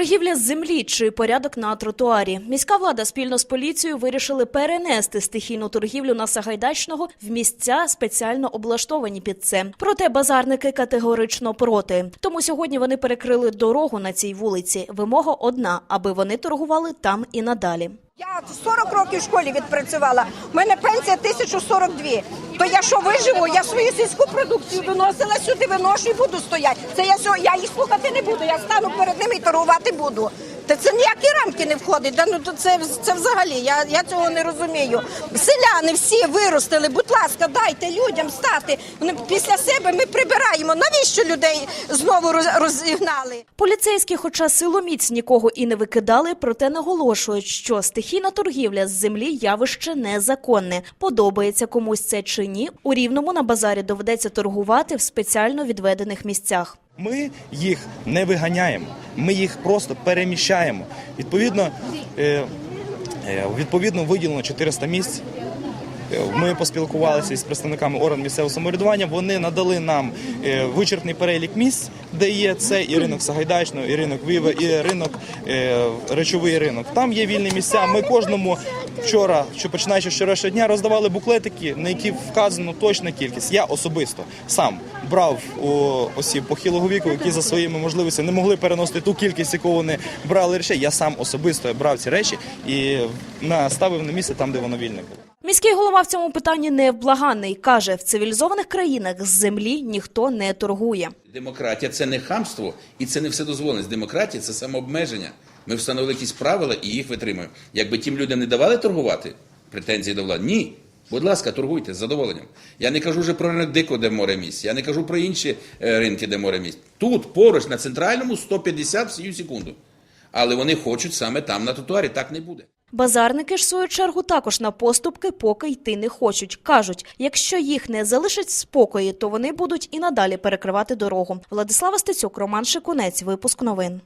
Торгівля з землі чи порядок на тротуарі. Міська влада спільно з поліцією вирішили перенести стихійну торгівлю на Сагайдачного в місця спеціально облаштовані під це. Проте базарники категорично проти. Тому сьогодні вони перекрили дорогу на цій вулиці. Вимога одна, аби вони торгували там і надалі. Я 40 років в школі відпрацювала. У мене пенсія 1042. То я що виживу? Я свою сільську продукцію виносила сюди, виношу і буду стояти. Це я сьо- я їх слухати не буду. Я стану перед ними і торгувати буду. Та це ніякі рамки не входить. Да, ну то це, це взагалі. Я, я цього не розумію. Селяни всі виростили. Будь ласка, дайте людям стати. Вони після себе ми прибираємо. Навіщо людей знову роз- розігнали? Поліцейські, хоча силоміць нікого і не викидали, проте наголошують, що стихійна торгівля з землі явище незаконне. Подобається комусь це чи ні. У рівному на базарі доведеться торгувати в спеціально відведених місцях. Ми їх не виганяємо, ми їх просто переміщаємо. Відповідно, е, е, відповідно виділено 400 місць. Ми поспілкувалися із представниками органів місцевого самоврядування. Вони надали нам е, вичерпний перелік місць, де є це і ринок Сагайдачного, і ринок Віва, і ринок е, речовий ринок. Там є вільні місця. Ми кожному вчора, що починаючи з вчорашнього дня, роздавали буклетики, на які вказано точна кількість. Я особисто сам брав у осіб похилого віку, які за своїми можливостями не могли переносити ту кількість, яку вони брали речей. Я сам особисто брав ці речі і наставив на місце там, де воно вільне було. Міський голова в цьому питанні невблаганний. Каже, в цивілізованих країнах з землі ніхто не торгує. Демократія це не хамство і це не вседозволеність. Демократія це самообмеження. Ми встановили якісь правила і їх витримуємо. Якби тим людям не давали торгувати, претензії до влади, ні. Будь ласка, торгуйте з задоволенням. Я не кажу вже про ринок дико, де море місць. Я не кажу про інші е, ринки, де море місць. Тут поруч на центральному 150 в сію секунду. Але вони хочуть саме там на тротуарі. Так не буде. Базарники ж в свою чергу також на поступки поки йти не хочуть. Кажуть, якщо їх не залишать в спокої, то вони будуть і надалі перекривати дорогу. Владислава Стецюк, Роман Шикунець. Випуск новин.